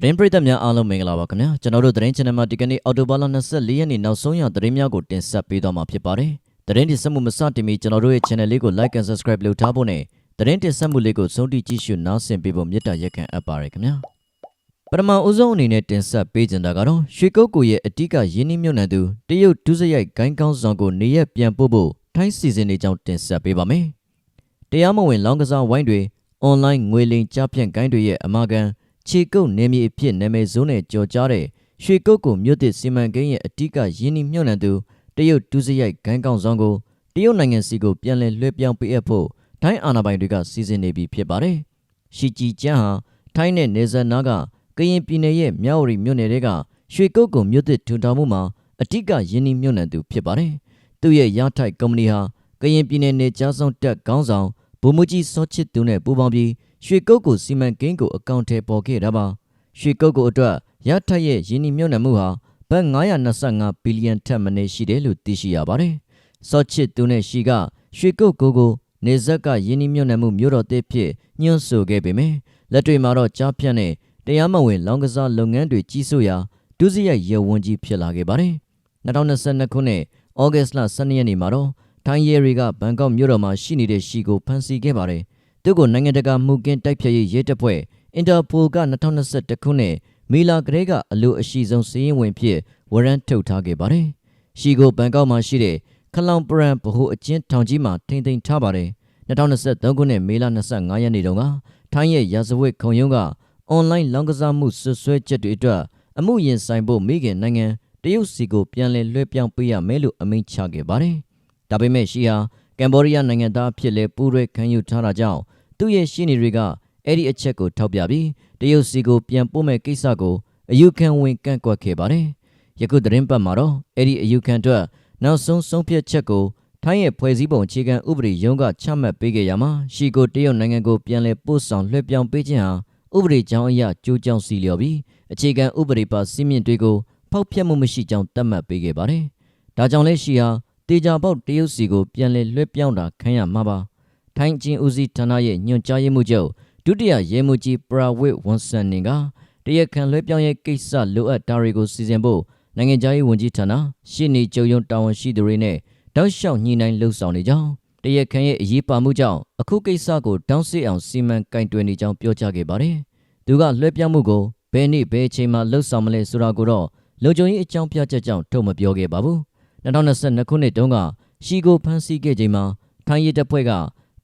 သတင်းပရိသတ်များအားလုံးမင်္ဂလာပါခင်ဗျာကျွန်တော်တို့သတင်း channel မှာဒီကနေ့အော်တိုဘာလ24ရက်နေ့နောက်ဆုံးရသတင်းများကိုတင်ဆက်ပေးသွားမှာဖြစ်ပါတယ်သတင်းတင်ဆက်မှုမစတင်မီကျွန်တော်တို့ရဲ့ channel လေးကို like and subscribe လုပ်ထားဖို့နဲ့သတင်းတင်ဆက်မှုလေးကိုဆုံးထိကြည့်ရှုနားဆင်ပေးဖို့မေတ္တာရက်ခံအပ်ပါတယ်ခင်ဗျာပထမဦးဆုံးအနေနဲ့တင်ဆက်ပေးကြတာကတော့ရွှေကုတ်ကိုရဲ့အဓိကရင်းနှီးမြှုပ်နှံသူတရုတ်ဒုစရိုက်ဂိုင်းကောင်းဆောင်ကိုနေရက်ပြန်ပို့ဖို့ထိုင်းစီစဉ်နေကြောင်းတင်ဆက်ပေးပါမယ်တရားမဝင်လောင်းကစားဝိုင်းတွေအွန်လိုင်းငွေလိမ်ကြားဖြန့်ဂိုင်းတွေရဲ့အမာခံ ခြေကုပ်နေမြေအဖြစ်နာမည်ဆိုးနဲ့ကြော်ကြားတဲ့ရွှေကုတ်ကိုမြို့သစ်စီမံကိန်းရဲ့အဓိကရင်းနှီးမြှုပ်နှံသူတရုတ်ဒုစရိုက်ဂိုင်းကောင်းဆောင်ကိုတရုတ်နိုင်ငံစီကိုပြန်လည်လွှဲပြောင်းပေးအပ်ဖို့ထိုင်းအာဏာပိုင်တွေကစီစဉ်နေပြီဖြစ်ပါတယ်။ရှီကြည်ကျန်းဟာထိုင်းနဲ့နေဇာနာကကရင်ပြည်နယ်ရဲ့မြောက်ရီမြို့နယ်တွေကရွှေကုတ်ကိုမြို့သစ်ထွန်ထောင်မှုမှာအဓိကရင်းနှီးမြှုပ်နှံသူဖြစ်ပါတယ်။သူ့ရဲ့ရထိုက်ကုမ္ပဏီဟာကရင်ပြည်နယ်နေကြားဆောင်တက်ခေါင်းဆောင်ဗိုလ်မှူးကြီးစောချစ်သူနဲ့ပူးပေါင်းပြီး ရွှေကုတ်ကိုစီမံကိန်းကိုအကောင့်ထဲပေါ်ခဲ့တာပါရွှေကုတ်ကိုအတွက်ရထိုက်ရဲ့ရင်းနှီးမြှုပ်နှံမှုဟာဘတ်925ဘီလီယံထက်မနည်းရှိတယ်လို့သိရှိရပါတယ်စောချစ်သူနဲ့ရှီကရွှေကုတ်ကိုကိုနေဇက်ကရင်းနှီးမြှုပ်နှံမှုမြို့တော်သစ်ဖြစ်ညွှန်းဆိုခဲ့ပေမယ့်လက်တွေ့မှာတော့ကြားဖြတ်နဲ့တရားမဝင်လောင်းကစားလုပ်ငန်းတွေကြီးစိုးရာဒုစရိုက်ရဲဝန်ကြီးဖြစ်လာခဲ့ပါတယ်2022ခုနှစ်ဩဂတ်စ်လ12ရက်နေ့မှာတော့ထိုင်းရဲတွေကဘန်ကောက်မြို့တော်မှာရှိနေတဲ့ရှီကိုဖမ်းဆီးခဲ့ပါတယ် သူကိုနိုင်ငံတကာမှုကင်းတိုက်ဖျက်ရေးရဲတပ်ဖွဲ့အင်တာပိုက2021ခုနှစ်မေလာကလေးကအလို့အရှိဆုံးစီးရင်ဝင်ဖြစ်ဝရမ်းထုတ်ထားခဲ့ပါတယ်။ရှီကိုဘန်ကောက်မှာရှိတဲ့ခလောင်ပရန်ဗဟိုအကျဉ်းထောင်ကြီးမှာထိန်းသိမ်းထားပါတယ်။2023ခုနှစ်မေလ25ရက်နေ့တုန်းကထိုင်းရဲ့ရာဇဝတ်ခုံရုံးကအွန်လိုင်းလောင်းကစားမှုဆွဆွဲချက်တွေအတွက်အမှုရင်ဆိုင်ဖို့မိခင်နိုင်ငံတရုတ်စီကိုပြန်လည်လွှဲပြောင်းပေးရမယ်လို့အမိန့်ချခဲ့ပါတယ်။ဒါပေမဲ့ရှီဟာ ကမ်ဘောဒီးယားနိုင်ငံသားဖြစ်လဲပူးရဲခံယူထားတာကြောင့်သူ့ရဲ့ရှင်းနေတွေကအဲ့ဒီအချက်ကိုထောက်ပြပြီးတရုတ်စီကိုပြန်ပို့မဲ့ကိစ္စကိုအယူခံဝင်ကန့်ကွက်ခဲ့ပါတယ်။ယခုသတင်းပတ်မှာတော့အဲ့ဒီအယူခံအတွက်နောက်ဆုံးဆုံးဖြတ်ချက်ကိုထိုင်းရဲ့ဖွဲ့စည်းပုံအခြေခံဥပဒေရုံးကချမှတ်ပေးခဲ့ရမှာရှီကိုတရုတ်နိုင်ငံကိုပြန်လည်ပို့ဆောင်လွှဲပြောင်းပေးခြင်းဟာဥပဒေကြောင်းအရကြိုးကြောင်းစီလျော်ပြီးအခြေခံဥပဒေပါစည်းမျဉ်းတွေကိုဖောက်ဖျက်မှုမရှိကြောင်းသတ်မှတ်ပေးခဲ့ပါတယ်။ဒါကြောင့်လဲရှီဟာ တေချာပေါက်တရုတ်စီကိုပြန်လည်လွှဲပြောင်းတာခံရမှာပါ။ထိုင်းချင်းဦးစီးဌာနရဲ့ညွှန်ကြားရေးမှူးချုပ်ဒုတိယရဲမှူးကြီးပရာဝစ်ဝန်ဆန်နင်ကတရက်ခံလွှဲပြောင်းရေးကိစ္စလိုအပ်တာတွေကိုစီစဉ်ဖို့နိုင်ငံခြားရေးဝန်ကြီးဌာနရှင်းနေကြုံရုံတာဝန်ရှိသူတွေနဲ့တောက်လျှောက်ညှိနှိုင်းလှုပ်ဆောင်နေကြောင်းတရက်ခံရဲ့အရေးပါမှုကြောင့်အခုကိစ္စကိုတောင်းစစ်အောင်စီမံကင်တွယ်နေကြောင်းပြောကြားခဲ့ပါတယ်။သူကလွှဲပြောင်းမှုကိုဘယ်နေ့ဘယ်အချိန်မှလှုပ်ဆောင်မလဲဆိုတာကိုတော့လုံခြုံရေးအကြောင်းပြချက်ကြောင့်ထုတ်မပြောခဲ့ပါဘူး။ 2022ခုနှစ်တုန်းကရှီကိုဖမ်းဆီးခဲ့ချိန်မှာထိုင်းရဲတပ်ဖွဲ့က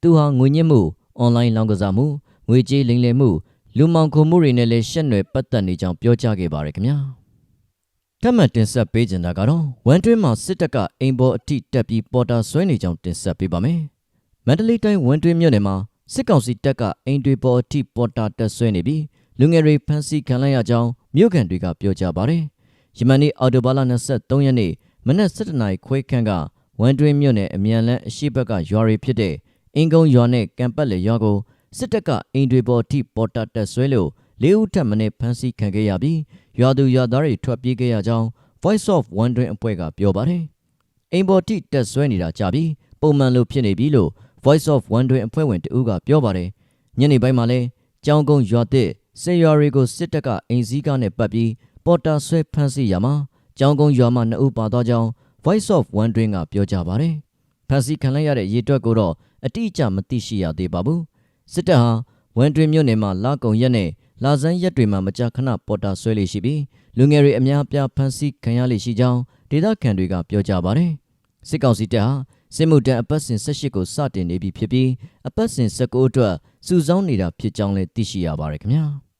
သူဟာငွေညှစ်မှုအွန်လိုင်းလောင်းကစားမှုငွေကြေးလိမ်လည်မှုလူမောင်ခိုမှုတွေနဲ့လည်းရှက်နွယ်ပတ်သက်နေကြောင်းပြောကြားခဲ့ပါရခင်ဗျာထပ်မံတင်ဆက်ပေးကြတာကတော့ဝမ်တွင်းမှာစစ်တပ်ကအိမ်ပေါ်အထိတက်ပြီးပေါ်တာဆွဲနေကြောင်းတင်ဆက်ပေးပါမယ်မန္တလေးတိုင်းဝမ်တွင်းမြို့နယ်မှာစစ်ကောင်စီတပ်ကအိမ်တွေပေါ်အထိပေါ်တာတက်ဆွဲနေပြီးလူငယ်တွေဖမ်းဆီးခံလိုက်ရကြောင်းမြို့ခံတွေကပြောကြပါတယ်ယမန်နေ့အော်တိုဘာလ23ရက်နေ့ မနက်7:00နာရီခွဲခန့်ကဝမ်တွင်းမြို့နယ်အမြန်လန်းအရှိဘက်ကရွာတွေဖြစ်တဲ့အင်ကုန်းရွာနဲ့ကံပတ်လေရွာကိုစစ်တပ်ကအိမ်တွေပေါ်ထိပေါ်တာတက်ဆွဲလို့လေးဦးထပ်မံဖမ်းဆီးခံခဲ့ရပြီးရွာသူရွာသားတွေထွက်ပြေးခဲ့ရကြောင်း Voice of Wondering အဖွဲ့ကပြောပါတယ်။အိမ်ပေါ်ထိတက်ဆွဲနေတာကြပြီးပုံမှန်လိုဖြစ်နေပြီလို့ Voice of Wondering အဖွဲ့ဝင်တဦးကပြောပါတယ်။ညနေပိုင်းမှာလဲကြောင်းကုန်းရွာသစ်စေရွာတွေကိုစစ်တပ်ကအိမ်စည်းကားနဲ့ပတ်ပြီးပေါ်တာဆွဲဖမ်းဆီးရမှာ ကြောင်းကုန်းရွာမှာနှစ်ဦးပါသွားကြောင်း Voice of Wondering ကပြောကြပါတယ်။ဖမ်းဆီးခံလိုက်ရတဲ့ရေတွက်ကိုတော့အတိအကျမသိရှိရသေးပါဘူး။စစ်တပ်ဟာဝန်တွင်မြို့နယ်မှာလာကုံရက်နဲ့လာဇန်းရက်တွေမှာမကြာခဏပေါ်တာဆွဲလေရှိပြီးလူငယ်တွေအများအပြားဖမ်းဆီးခံရလေရှိကြောင်းဒေသခံတွေကပြောကြပါတယ်။စစ်ကောင်စီတပ်ဟာစစ်မှုတန်းအပတ်စဉ်18ကိုစတင်နေပြီဖြစ်ပြီးအပတ်စဉ်19အတွက်စုဆောင်းနေတာဖြစ်ကြောင်းလည်းသိရှိရပါတယ်ခင်ဗျာ။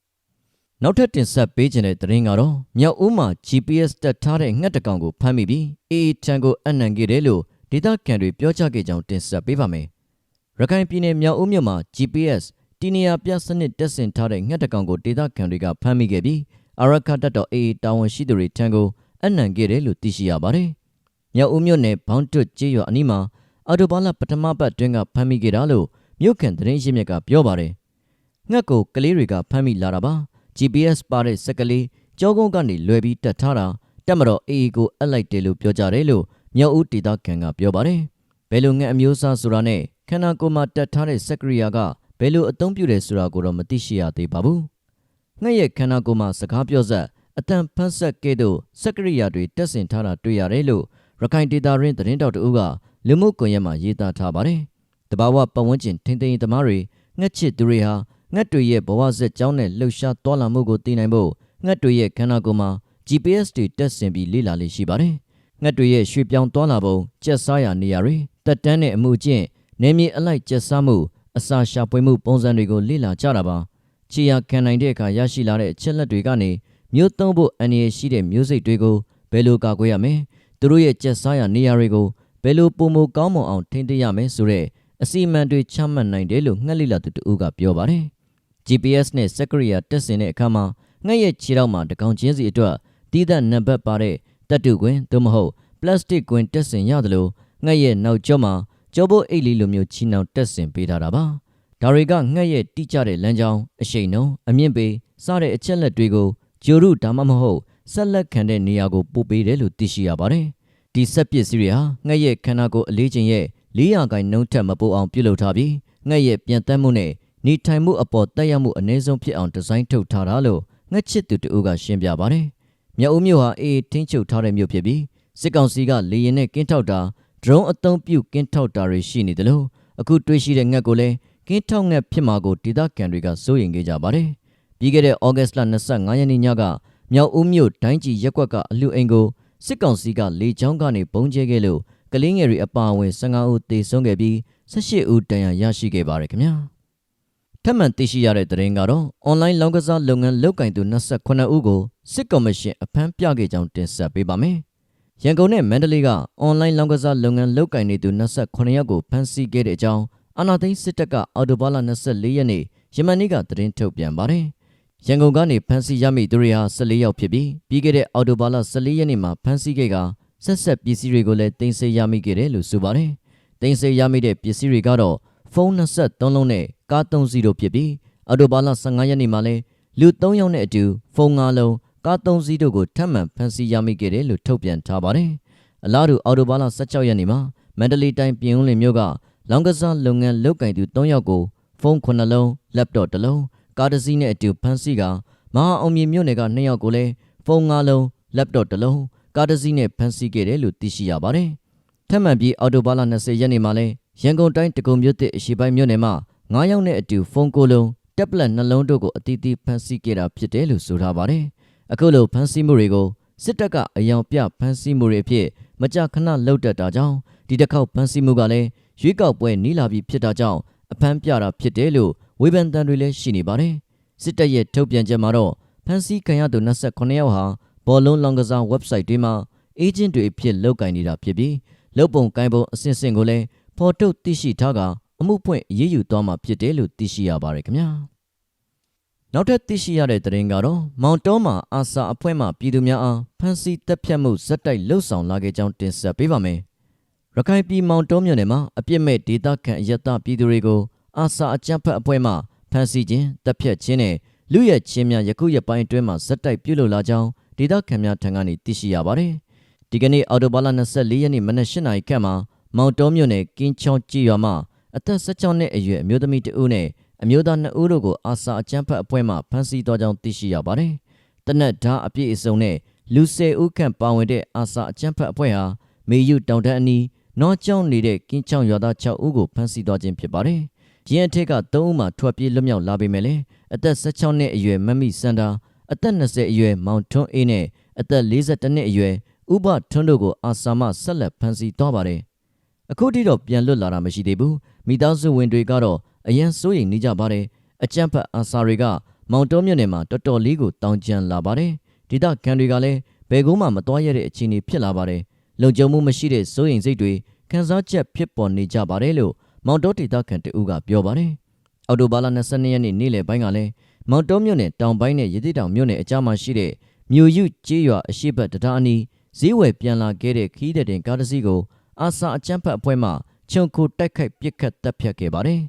နောက်ထပ်တင်ဆက်ပေးခြင်းတဲ့သတင်းကတော့မြောက်ဦးမှာ GPS တက်ထားတဲ့ငှက်တကောင်ကိုဖမ်းမိပြီးအေးထံကိုအနှံခဲ့တယ်လို့ဒေသခံတွေပြောကြားခဲ့ကြောင်းတင်ဆက်ပေးပါမယ်။ရခိုင်ပြည်နယ်မြောက်ဦးမြို့မှာ GPS တီနီယာပြစနစ်တက်ဆင်ထားတဲ့ငှက်တကောင်ကိုဒေသခံတွေကဖမ်းမိခဲ့ပြီးအာရခတ်တပ်တော် AA တာဝန်ရှိသူတွေထံကိုအနှံခဲ့တယ်လို့သိရှိရပါတယ်။မြောက်ဦးမြို့နယ်ဘောင်းတွတ်ကျေးရွာအနီးမှာအော်တိုဘာလပထမပတ်တွင်ကဖမ်းမိခဲ့တာလို့မြို့ခံသတင်းရင်းမြစ်ကပြောပါတယ်။ငှက်ကိုကလေးတွေကဖမ်းမိလာတာပါ။ GPS ပါတဲ့စက်ကလေးကြောကုန်းကနေလွယ်ပြီးတက်ထားတာတက်မတော် AA ကိုအပ်လိုက်တယ်လို့ပြောကြတယ်လို့မြောက်ဦးဒေသခံကပြောပါတယ်။ဘယ်လိုငှက်အမျိုးအစားဆိုတာနဲ့ခန္ဓာကိုယ်မှာတက်ထားတဲ့စက်ကရိယာကဘယ်လိုအသုံးပြုတယ်ဆိုတာကိုတော့မသိရှိရသေးပါဘူးငှက်ရဲ့ခန္ဓာကိုယ်မှာစကားပြောဆက်အတန်ဖတ်ဆက်ကဲ့သို့စက်ကရိယာတွေတက်ဆင်ထားတာတွေ့ရတယ်လို့ရခိုင်ဒေတာရင်းသတင်းတောက်တအုပ်ကလူမှုကွန်ရက်မှာရေးသားထားပါတယ်။တဘာဝပတ်ဝန်းကျင်ထိမ့်သိမ်းရေးသမားတွေငှက်ချစ်သူတွေဟာ ငှက်တွေရဲ့ဘဝဆက်ကြောင်းနဲ့လှုပ်ရှားသွားလာမှုကိုသိနိုင်ဖို့ငှက်တွေရဲ့ခန္ဓာကိုယ်မှာ GPS တွေတက်ဆင်ပြီးလေ့လာလေးရှိပါတယ်။ငှက်တွေရဲ့ရွှေ့ပြောင်းသွားလာပုံကျက်စားရာနေရာတွေတက်တန်းတဲ့အမှုကျင့်နေမြေအလိုက်ကျက်စားမှုအစာရှာဖွေမှုပုံစံတွေကိုလေ့လာကြတာပါ။ခြေရခံနိုင်တဲ့အခါရရှိလာတဲ့အချက်လက်တွေကနေမျိုးသုံးဖို့အန္တရာယ်ရှိတဲ့မျိုးစိတ်တွေကိုဘယ်လိုကာကွယ်ရမလဲ။သူတို့ရဲ့ကျက်စားရာနေရာတွေကိုဘယ်လိုပုံမကောင်းမွန်အောင်ထိန်းသိမ်းရမလဲဆိုတဲ့အစီအမံတွေချမှတ်နိုင်တယ်လို့ငှက်လိလာသူတူကပြောပါတယ်။ GPS နဲ့စက်ကရိယာတက်ဆင်တဲ့အခါမှာငှက်ရဲ့ခြေထောက်မှာတကောင်ချင်းစီအတွက်တီးသန့်နံပါတ်ပါတဲ့တပ်တုကွင်းသို့မဟုတ်ပလတ်စတစ်ကွင်းတက်ဆင်ရတယ်လို့ငှက်ရဲ့နောက်ကျောမှာကျောပိုးအိတ်လေးလိုမျိုးချီနှောင်တက်ဆင်ပေးထားတာပါဒါတွေကငှက်ရဲ့တိကျတဲ့လမ်းကြောင်းအရှိန်နှုံအမြင့်ပေစတဲ့အချက်လက်တွေကိုဂျိုရုဒါမှမဟုတ်ဆက်လက်ခံတဲ့နေရာကိုပို့ပေးတယ်လို့သိရှိရပါတယ်ဒီဆက်ပစ္စည်းတွေဟာငှက်ရဲ့ခန္ဓာကိုယ်အလေးချိန်ရဲ့400ခိုင်နှုန်းထက်မပိုအောင်ပြုလုပ်ထားပြီးငှက်ရဲ့ပြန်တက်မှုနဲ့ နေထိုင်မှုအပေါ်တက်ရောက်မှုအနည်းဆုံးဖြစ်အောင်ဒီဇိုင်းထုတ်ထားတာလို့ငှက်ချစ်သူတူကရှင်းပြပါတယ်မြောက်ဦးမြို့ဟာအေးထင်းချုပ်ထားတဲ့မြို့ဖြစ်ပြီးစစ်ကောင်စီကလေရင်နဲ့ကင်းထောက်တာဒရုန်းအုံပြုတ်ကင်းထောက်တာတွေရှိနေတယ်လို့အခုတွေ့ရှိတဲ့ငှက်ကိုလည်းကင်းထောက်ငှက်ဖြစ်မှာကိုဒေသခံတွေကစိုးရိမ်ခဲ့ကြပါတယ်။ပြီးခဲ့တဲ့ဩဂတ်စ်လ25ရက်နေ့ညကမြောက်ဦးမြို့ဒိုင်းကြီးရက်ကွက်ကအလှအိမ်ကိုစစ်ကောင်စီကလေကြောင်းကနေပုံကျဲခဲ့လို့ကလေးငယ်တွေအပါအဝင်15ဦးသေဆုံးခဲ့ပြီး18ဦးဒဏ်ရာရရှိခဲ့ပါတယ်ခင်ဗျာ။ ထပ်မံသိရှိရတဲ့သတင်းကတော့အွန်လိုင်းလောင်းကစားလုပ်ငန်းလုပ်ကင်သူ28ဦးကိုစစ်ကော်မရှင်အဖမ်းပြခဲ့ကြောင်းတင်ဆက်ပေးပါမယ်။ရန်ကုန်နဲ့မန္တလေးကအွန်လိုင်းလောင်းကစားလုပ်ငန်းလုပ်ကင်နေသူ28ရက်ကိုဖမ်းဆီးခဲ့တဲ့အကြောင်းအာနာသိန်းစစ်တပ်ကအော်တိုဘာလ24ရက်နေ့ယမန်နေ့ကသတင်းထုတ်ပြန်ပါတယ်။ရန်ကုန်ကနေဖမ်းဆီးရမိသူတွေဟာ14ယောက်ဖြစ်ပြီးပြီးခဲ့တဲ့အော်တိုဘာလ14ရက်နေ့မှာဖမ်းဆီးခဲ့ကဆက်ဆက်ပစ္စည်းတွေကိုလည်းတင်ဆက်ရမိခဲ့တယ်လို့ဆိုပါတယ်။တင်ဆက်ရမိတဲ့ပစ္စည်းတွေကတော့ဖုန်း23လုံးနဲ့ ကား3စီးတို့ဖြစ်ပြီးအော်တိုဘာလ15ရက်နေ့မှာလည်းလူ3ယောက်နဲ့အတူဖုန်း5လုံးကား၃စီးတို့ကိုထပ်မံဖမ်းဆီးရမိခဲ့တယ်လို့ထုတ်ပြန်ထားပါတယ်။အလားတူအော်တိုဘာလ16ရက်နေ့မှာမန္တလေးတိုင်းပြင်ဦးလွင်မြို့ကလောင်ကစားလုပ်ငန်းလုပ်ကင်သူ၃ယောက်ကိုဖုန်း9လုံး၊လက်တော့1လုံး၊ကားတစ်စီးနဲ့အတူဖမ်းဆီးကမဟာအောင်မြေမြို့နယ်က2ယောက်ကိုလည်းဖုန်း9လုံး၊လက်တော့1လုံး၊ကားတစ်စီးနဲ့ဖမ်းဆီးခဲ့တယ်လို့သိရှိရပါတယ်။ထပ်မံပြီးအော်တိုဘာလ20ရက်နေ့မှာလည်းရန်ကုန်တိုင်းတကုံမြို့သစ်အရှိပိုင်းမြို့နယ်မှာ 9ယောက်နဲ့အတူဖုန်း9လုံး၊တက်ပလက်နှလုံးတို့ကိုအတီးတီးဖမ်းဆီးခဲ့တာဖြစ်တယ်လို့ဆိုထားပါတယ်။အခုလိုဖမ်းဆီးမှုတွေကိုစစ်တပ်ကအယောင်ပြဖမ်းဆီးမှုတွေအဖြစ်မကြခဏလှုပ်တက်တာကြောင့်ဒီတစ်ခေါက်ဖမ်းဆီးမှုကလည်းရွေးကောက်ပွဲနီးလာပြီးဖြစ်တာကြောင့်အဖမ်းပြတာဖြစ်တယ်လို့ဝေဖန်တန်တွေလည်းရှိနေပါတယ်စစ်တပ်ရဲ့ထုတ်ပြန်ချက်မှာတော့ဖမ်းဆီးခံရသူ28ယောက်ဟာဘောလုံးလောင်ကစား website တွေမှာအေဂျင့်တွေအဖြစ်လုပ်ကင်နေတာဖြစ်ပြီးလုပ်ပုံကိုင်ပုံအဆင့်ဆင့်ကိုလည်းဖော်ထုတ်သိရှိထားက အမှုဖွင့်အရေးယူသွားမှာဖြစ်တယ်လို့သိရှိရပါတယ်ခင်ဗျာနောက်ထပ်သိရှိရတဲ့သတင်းကတော့မောင်တောမှာအာဆာအဖွဲ့မှပြည်သူများအားဖမ်းဆီးတပ်ဖြတ်မှုဇက်တိုက်လှုပ်ဆောင်လာခဲ့ကြောင်းတင်ဆက်ပေးပါမယ်။ရခိုင်ပြည်မောင်တောမြို့နယ်မှာအပြစ်မဲ့ဒေသခံအယက်သားပြည်သူတွေကိုအာဆာအကြမ်းဖက်အဖွဲ့မှဖမ်းဆီးခြင်းတပ်ဖြတ်ခြင်းနဲ့လူရဲချင်းများယခုရက်ပိုင်းအတွင်းမှာဇက်တိုက်ပြုလုပ်လာကြောင်းဒေသခံများထံကနေသိရှိရပါတယ်။ဒီကနေ့အော်တိုဘာလ24ရက်နေ့မနက်၈နာရီခန့်မှာမောင်တောမြို့နယ်ကင်းချောင်းကြည်ရွာမှာ အသက်16နှစ်အရွယ်အမျိုးသမီးတဦးနဲ့အမျိုးသား2ဦးတို့ကိုအာဆာအကြမ်းဖက်အဖွဲ့မှဖမ်းဆီးသွားကြောင်းသိရှိရပါတယ်။တနက်ဓာအပြည့်အစုံနဲ့လူ၁၀ဦးခန့်ပါဝင်တဲ့အာဆာအကြမ်းဖက်အဖွဲ့ဟာမေယူတောင်တန်းအနီးနော်ကျောင်းနေတဲ့ကင်းချောင်းရွာသား6ဦးကိုဖမ်းဆီးသွားခြင်းဖြစ်ပါတယ်။ရင်းအထက်က3ဦးမှထွက်ပြေးလွတ်မြောက်လာပေမဲ့လည်းအသက်16နှစ်အရွယ်မမီစန္ဒာအသက်20အရွယ်မောင်ထွန်းအေးနဲ့အသက်42နှစ်အရွယ်ဥပထွန်းတို့ကိုအာဆာမဆက်လက်ဖမ်းဆီးသွားပါတယ်။ အခုထိတော့ပြန်လွတ်လာတာမရှိသေးဘူး။မိသားစုဝင်တွေကတော့အရန်စိုးရိမ်နေကြပါတယ်အကြံဖတ်အာဆာတွေကမောင်တောမြို့နယ်မှာတော်တော်လေးကိုတောင်းကျမ်းလာပါတယ်ဒေသခံတွေကလည်းဘယ်ကုန်းမှမတော်ရတဲ့အခြေအနေဖြစ်လာပါတယ်လုံခြုံမှုမရှိတဲ့စိုးရိမ်စိတ်တွေခံစားချက်ဖြစ်ပေါ်နေကြပါတယ်လို့မောင်တောဒေသခံတဦးကပြောပါတယ်အော်တိုဘာလ22ရက်နေ့နေ့လယ်ပိုင်းကလည်းမောင်တောမြို့နယ်တောင်ပိုင်းနဲ့ရသေးတောင်မြို့နယ်အကြားမှာရှိတဲ့မြို့ယူကျေးရွာအရှိတ်တံတားအနီးဈေးဝယ်ပြန်လာခဲ့တဲ့ခီးတဲ့တင်ကားတစ်စီးကို အာဆာအကြမ်းဖက်အဖွဲ့မှချုံခိုတိုက်ခိုက်ပစ်ခတ်တပ်ဖြတ်ခဲ့ပါတယ်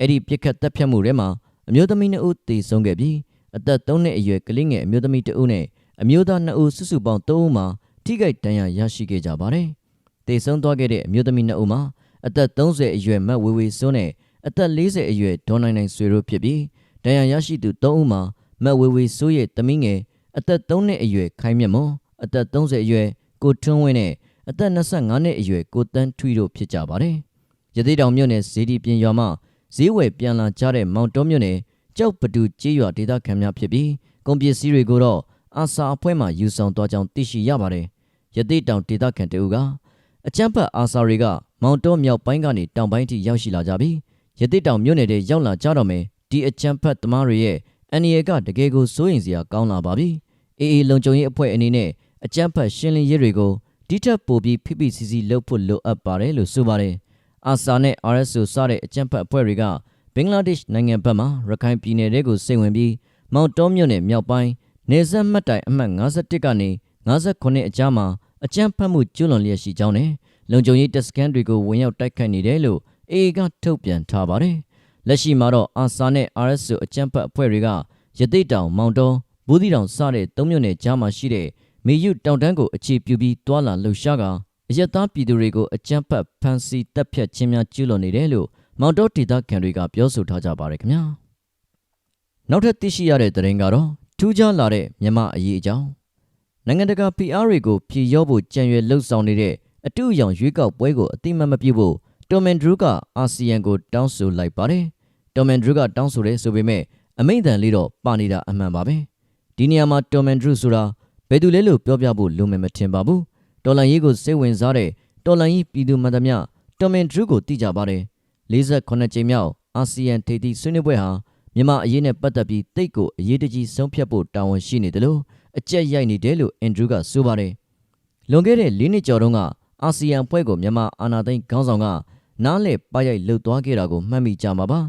အဲ့ဒီပြစ်ခတ်တပ်ဖြတ်မှုထဲမှာအမျိုးသမီး2ဦးသေဆုံးခဲ့ပြီးအသက်3နှစ်အရွယ်ကလေးငယ်အမျိုးသမီး2ဦးနဲ့အမျိုးသား2ဦးစုစုပေါင်း3ဦးမှာထိခိုက်ဒဏ်ရာရရှိခဲ့ကြပါတယ်။သေဆုံးသွားခဲ့တဲ့အမျိုးသမီး2ဦးမှာအသက်30အရွယ်မတ်ဝေဝေစွန်းနဲ့အသက်40အရွယ်ဒေါ်နိုင်နိုင်ဆွေတို့ဖြစ်ပြီးဒဏ်ရာရရှိသူ3ဦးမှာမတ်ဝေဝေစိုးရဲ့တမင်းငယ်အသက်3နှစ်အရွယ်ခိုင်မြတ်မွန်အသက်30အရွယ်ကိုထွန်းဝင်းနဲ့ အသက်25နှစ်အရွယ်ကိုတန်းထွီတို့ဖြစ်ကြပါတယ်။ရသေးတောင်မြို့နယ်ဇေဒီပြင်ရွာမှာဈေးဝယ်ပြန်လာကြတဲ့မောင်တော်မြို့နယ်ကြောက်ပတူကျေးရွာဒေသခံများဖြစ်ပြီးကုန်ပစ္စည်းတွေကိုတော့အာစာအဖွဲ့မှယူဆောင်သွားကြောင်းသိရှိရပါတယ်။ရသေးတောင်ဒေသခံတအူကအကြမ်းဖက်အာစာတွေကမောင်တော်မြောက်ပိုင်းကနေတောင်ပိုင်းထိရောက်ရှိလာကြပြီးရသေးတောင်မြို့နယ်ထဲရောက်လာကြတော့မယ်ဒီအကြမ်းဖက်သမားတွေရဲ့အန်ရီယကတကယ်ကိုစိုးရင်စရာကောင်းလာပါပြီ။အေးအေးလုံခြုံရေးအဖွဲ့အနေနဲ့အကြမ်းဖက်ရှင်းလင်းရေးတွေကို ဒီထက်ပိုပြီးဖိဖိစီစီလုပ်ဖို့လိုအပ်ပါတယ်လို့ဆိုပါတယ်။အာဆာနဲ့ RSO စတဲ့အကြမ်းဖက်အဖွဲ့တွေကဘင်္ဂလားဒေ့ရှ်နိုင်ငံဘက်မှရခိုင်ပြည်နယ်တဲကိုစိတ်ဝင်ပြီးမောင်တောမြို့နယ်မြောက်ပိုင်းနေဆက်မှတ်တိုင်အမှတ်51ကနေ58အကြားမှာအကြမ်းဖက်မှုကျူးလွန်လျက်ရှိကြောင်းနဲ့လုံခြုံရေးတပ်စခန်းတွေကိုဝင်ရောက်တိုက်ခိုက်နေတယ်လို့အေအေကထုတ်ပြန်ထားပါတယ်။လက်ရှိမှာတော့အာဆာနဲ့ RSO အကြမ်းဖက်အဖွဲ့တွေကရသိတောင်မောင်တောဘူးသီတောင်စတဲ့သုံးမြို့နယ်ကြားမှာရှိတဲ့ မေယုတောင်တန်းကိုအခြေပြုပြီးတွာလာလှုပ်ရှားကအယက်သားပြည်သူတွေကိုအကြမ်းဖက်ဖမ်းဆီးတပ်ဖြတ်ခြင်းများကျူးလွန်နေတယ်လို့မောင်တောဒေသခံတွေကပြောဆိုထားကြပါတယ်ခင်ဗျာနောက်ထပ်သိရှိရတဲ့သတင်းကတော့ထူးခြားလာတဲ့မြမအရေးအကြောင်းနိုင်ငံတကာ PR တွေကိုဖြည့်ရောဖို့ကြံရွယ်လှုပ်ဆောင်နေတဲ့အတူအယောင်ရွေးကောက်ပွဲကိုအတိမတ်မပြုဖို့တော်မန်ဒရူးကအာဆီယံကိုတောင်းဆိုလိုက်ပါတယ်တော်မန်ဒရူးကတောင်းဆိုတယ်ဆိုပေမဲ့အမိန့်တန်လေးတော့ပါနေတာအမှန်ပါပဲဒီနေရာမှာတော်မန်ဒရူးဆိုတာ ဘယ်သူလဲလို့ပြောပြဖို့လိုမယ်မထင်ပါဘူးတော်လန်ရေးကိုစိတ်ဝင်စားတဲ့တော်လန်ရေးပြည်သူမှန်သမျှတော်မန်ဒရူးကိုသိကြပါတယ်48ကြိမ်မြောက်အာဆီယံထိပ်သီးဆွေးနွေးပွဲဟာမြန်မာအရေးနဲ့ပတ်သက်ပြီးတိတ်ကိုအရေးတကြီးဆုံးဖြတ်ဖို့တာဝန်ရှိနေတယ်လို့အကြက်ရိုက်နေတယ်လို့အန်ဒရူးကဆိုပါတယ်လွန်ခဲ့တဲ့၄နှစ်ကျော်တုန်းကအာဆီယံဖွဲ့ကိုမြန်မာအာဏာသိမ်းခေါင်းဆောင်ကနားလေပရိုက်လှုပ်သွားခဲ့တာကိုမှတ်မိကြမှာပါ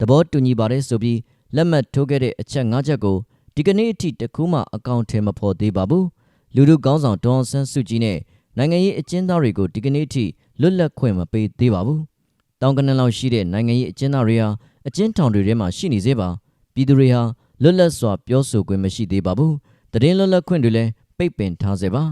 တဘောတူညီပါတယ်ဆိုပြီးလက်မှတ်ထိုးခဲ့တဲ့အချက်၅ချက်ကို ဒီကနေ့အထိတခုမှအကောင့်ထဲမဖော်သေးပါဘူးလူလူကောင်းဆောင်ဒေါအောင်ဆန်းစုကြည်နဲ့နိုင်ငံရေးအကျဉ်းသားတွေကိုဒီကနေ့အထိလွတ်လပ်ခွင့်မပေးသေးပါဘူးတောင်ကနန်းလောက်ရှိတဲ့နိုင်ငံရေးအကျဉ်းသားတွေဟာအကျဉ်းထောင်တွေထဲမှာရှိနေသေးပါပြည်သူတွေဟာလွတ်လပ်စွာပြောဆိုခွင့်မရှိသေးပါဘူးတရင်လွတ်လပ်ခွင့်တွေလည်းပိတ်ပင်ထားစေပါ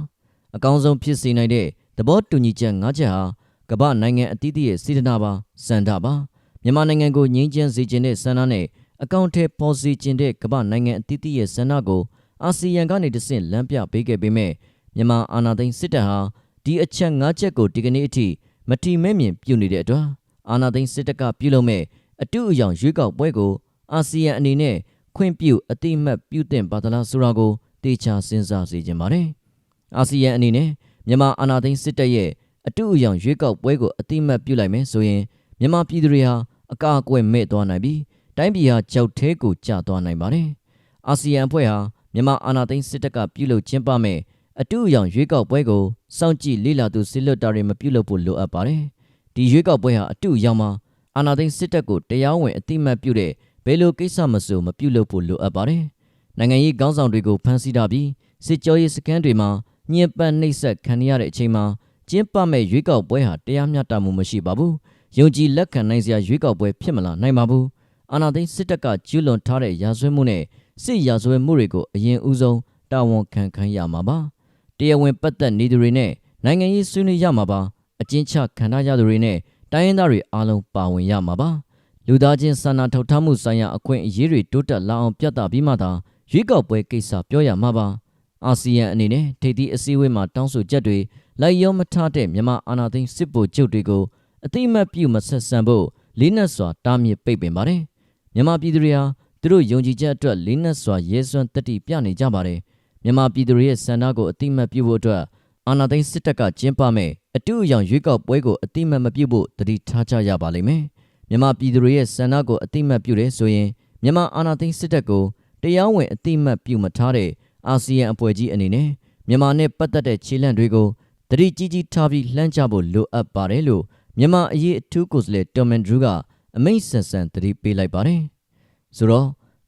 အကောင်းဆုံးဖြစ်စေနိုင်တဲ့သဘောတူညီချက်၅ချက်ဟာကမ္ဘာနိုင်ငံအသီးသီးရဲ့စေတနာပါစံတာပါမြန်မာနိုင်ငံကိုငြိမ်းချမ်းစေခြင်းတဲ့ဆန္ဒနဲ့ အကောင့်ထဲပေါ်စီခြင်းတဲ့ကမ္ဘာနိုင်ငံအသီးသီးရဲ့ဆန္ဒကိုအာဆီယံကနေတဆင့်လမ်းပြပေးခဲ့ပေမဲ့မြန်မာအာဏာသိမ်းစစ်တပ်ဟာဒီအချက်၅ချက်ကိုဒီကနေ့အထိမတီမဲမြင်ပြုနေတဲ့အတွက်အာဏာသိမ်းစစ်တပ်ကပြုလုပ်မဲ့အတူအယောင်ရွေးကောက်ပွဲကိုအာဆီယံအနေနဲ့ခွင့်ပြုအတိမတ်ပြုတင်ပါသလားဆိုတာကိုတေချာစဉ်းစားစေချင်ပါတယ်။အာဆီယံအနေနဲ့မြန်မာအာဏာသိမ်းစစ်တပ်ရဲ့အတူအယောင်ရွေးကောက်ပွဲကိုအတိမတ်ပြုလိုက်မယ်ဆိုရင်မြန်မာပြည်သူတွေဟာအကာအကွယ်မဲ့သွားနိုင်ပြီး တိုင်းပြည်ဟာကြောက်သေးကိုကျသွားနိုင်ပါတယ်။အာဆီယံအဖွဲ့ဟာမြန်မာအာဏာသိမ်းစစ်တပ်ကပြုလုပ်ကျင်းပမဲ့အတူအယောင်ရွေးကောက်ပွဲကိုစောင့်ကြည့်လေ့လာသူစစ်လွတ်တာတွေမပြုလုပ်ဖို့လိုအပ်ပါတယ်။ဒီရွေးကောက်ပွဲဟာအတူအယောင်မှာအာဏာသိမ်းစစ်တပ်ကိုတရားဝင်အတိမတ်ပြုတဲ့ဘယ်လိုကိစ္စမဆိုမပြုလုပ်ဖို့လိုအပ်ပါတယ်။နိုင်ငံရေးခေါင်းဆောင်တွေကိုဖမ်းဆီးထားပြီးစစ်ကြောရေးစခန်းတွေမှာညှဉ်းပန်းနှိပ်စက်ခံရတဲ့အချိန်မှာကျင်းပမဲ့ရွေးကောက်ပွဲဟာတရားမျှတမှုမရှိပါဘူး။ယုံကြည်လက်ခံနိုင်စရာရွေးကောက်ပွဲဖြစ်မလာနိုင်ပါဘူး။ အာဏာသိမ်းစစ်တပ်ကကျူးလွန်ထားတဲ့ရာဇဝတ်မှုနဲ့စစ်ရာဇဝတ်မှုတွေကိုအရင်ဦးဆုံးတာဝန်ခံခံရမှာပါ။တရားဝင်ပတ်သက်နေသူတွေနဲ့နိုင်ငံရေးဆွေးနွေးရမှာပါ။အကျဉ်းချခံထားရသူတွေနဲ့တိုင်းရင်းသားတွေအားလုံးပါဝင်ရမှာပါလူသားချင်းစာနာထောက်ထားမှုဆိုင်ရာအခွင့်အရေးတွေတိုးတက်လာအောင်ပြသပြီးမှသာရွေးကောက်ပွဲကိစ္စပြောရမှာပါအာဆီယံအနေနဲ့ထိပ်သီးအစည်းအဝေးမှာတောင်းဆိုချက်တွေလိုက်ရောမထားတဲ့မြန်မာအာဏာသိမ်းစစ်ဗိုလ်ချုပ်တွေကိုအတိမတ်ပြုမဆက်ဆံဖို့လေးနက်စွာတားမြစ်ပိတ်ပင်ပါတယ် မြန်မာပြည်သူတွေဟာသူတို့ယုံကြည်ချက်အတွက်လေးနက်စွာရဲစွမ်းတတိပြနေကြပါတယ်မြန်မာပြည်သူတွေရဲ့ဆန္ဒကိုအတိမတ်ပြုဖို့အတွက်အာဏာသိမ်းစစ်တပ်ကကျင်းပမဲ့အတူအယောင်ရွေးကောက်ပွဲကိုအတိမတ်မပြုဖို့တတိထားကြရပါလိမ့်မယ်။မြန်မာပြည်သူတွေရဲ့ဆန္ဒကိုအတိမတ်ပြုတယ်ဆိုရင်မြန်မာအာဏာသိမ်းစစ်တပ်ကိုတရားဝင်အတိမတ်ပြုမထားတဲ့အာဆီယံအဖွဲ့ကြီးအနေနဲ့မြန်မာနဲ့ပတ်သက်တဲ့ခြေလှမ်းတွေကိုတတိကြီးကြီးထားပြီးလှမ်းကြဖို့လိုအပ်ပါတယ်လို့မြန်မာအရေးအထူးကိုယ်စားလှယ်တော်မန်ဒရူးက အမိန့်ဆန်ဆန်တတိပေးလိုက်ပါတယ်။ဆိုတော့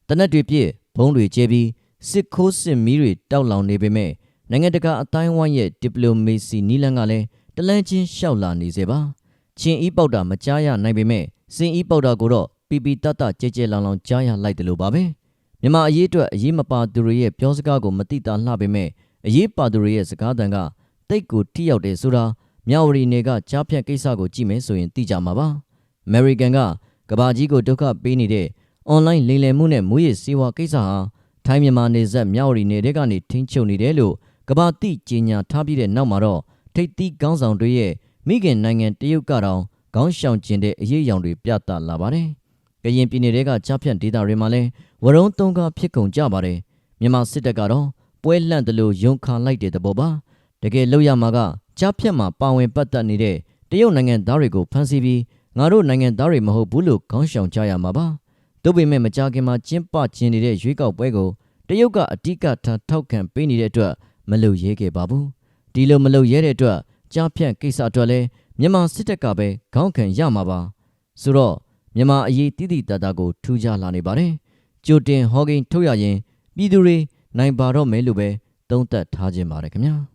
တနက်တွေပြည့်ဘုံတွေကျဲပြီးစစ်ခိုးစစ်မီးတွေတောက်လောင်နေပေမဲ့နိုင်ငံတကာအတိုင်းအဝိုင်းရဲ့ဒီပလိုမေစီနီလန်ကလည်းတလန်းချင်းရှောက်လာနေစေပါချင်းဤပေါက်တာမကြားရနိုင်ပေမဲ့စင်ဤပေါက်တာကိုတော့ပီပီတတ်တကြဲကြဲလောင်လောင်ကြားရလိုက်တယ်လို့ပါပဲမြန်မာအရေးအတွက်အရေးမပါသူတွေရဲ့ပြောစကားကိုမတိတာလှပေမဲ့အရေးပါသူတွေရဲ့စကားတန်ကတိတ်ကိုထိရောက်တယ်ဆိုတာမြဝတီနယ်ကကြားဖြတ်ကိစ္စကိုကြည့်မယ်ဆိုရင်သိကြမှာပါ အမေရိကန်ကကဘာကြီးကိုဒုက္ခပေးနေတဲ့အွန်လိုင်းလိမ်လည်မှုနဲ့မူရစ်စေဝါကိစ္စဟာထိုင်းမြန်မာနယ်စပ်မြောက်ရီနယ်တဲ့ကနေထိန်းချုပ်နေတယ်လို့ကမ္ဘာတိကြီးညာထားပြီးတဲ့နောက်မှာတော့ထိပ်သီးခေါင်းဆောင်တွေရဲ့မိခင်နိုင်ငံတရုတ်ကတောင်ခေါင်းရှောင်ကျင်တဲ့အရေးအယောင်တွေပြသလာပါတယ်။ကရင်ပြည်နယ်တွေကကြားဖြတ်ဒေသတွေမှာလည်းဝရုံသုံးကားဖြစ်ကုန်ကြပါတယ်။မြန်မာစစ်တပ်ကတော့ပွဲလန့်တယ်လို့ယုံခါလိုက်တဲ့သဘောပါ။တကယ်လို့ရမှာကကြားဖြတ်မှာပါဝင်ပတ်သက်နေတဲ့တရုတ်နိုင်ငံသားတွေကိုဖမ်းဆီးပြီး ငါတို့နိုင်ငံသားတွေမဟုတ်ဘူးလို့ခေါင်းရှောင်ကြရမှာပါ။တို့ပေမဲ့မကြာခင်မှာကျင်းပကျင်းနေတဲ့ရွေးကောက်ပွဲကိုတရုတ်ကအဓိကထားထောက်ခံပေးနေတဲ့အတွက်မလုပ်ရဲခဲ့ပါဘူး။ဒီလိုမလုပ်ရဲတဲ့အတွက်ကြားဖြတ်ကိစ္စအတွက်လည်းမြန်မာစစ်တပ်ကပဲခေါင်းခံရမှာပါ။ဆိုတော့မြန်မာအရေးတိတိတတ်တာကိုထူးခြားလာနေပါတယ်။ကြိုတင်ဟောကိန်းထုတ်ရရင်ပြည်သူတွေနိုင်ပါတော့မယ်လို့ပဲသုံးသပ်ထားခြင်းပါတယ်ခင်ဗျာ။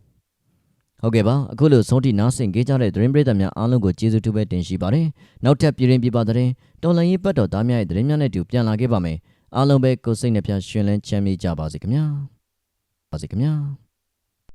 ဟုတ်ကဲ့ပါအခုလိုဆုံးထိနားဆင်ကြကြတဲ့သတင်းပရိသတ်များအားလုံးကိုကျေးဇူးတူပဲတင်ရှိပါတယ်။နောက်ထပ်ပြည်ရင်ပြပသတင်းတော်လန်ရေးပတ်တော်သားများရဲ့သတင်းများနဲ့အတူပြန်လာခဲ့ပါမယ်။အားလုံးပဲကိုယ်စိတ်နှပြရှင်လန်းချမ်းမြေ့ကြပါစေခင်ဗျာ။ပါစေခင်ဗျာ။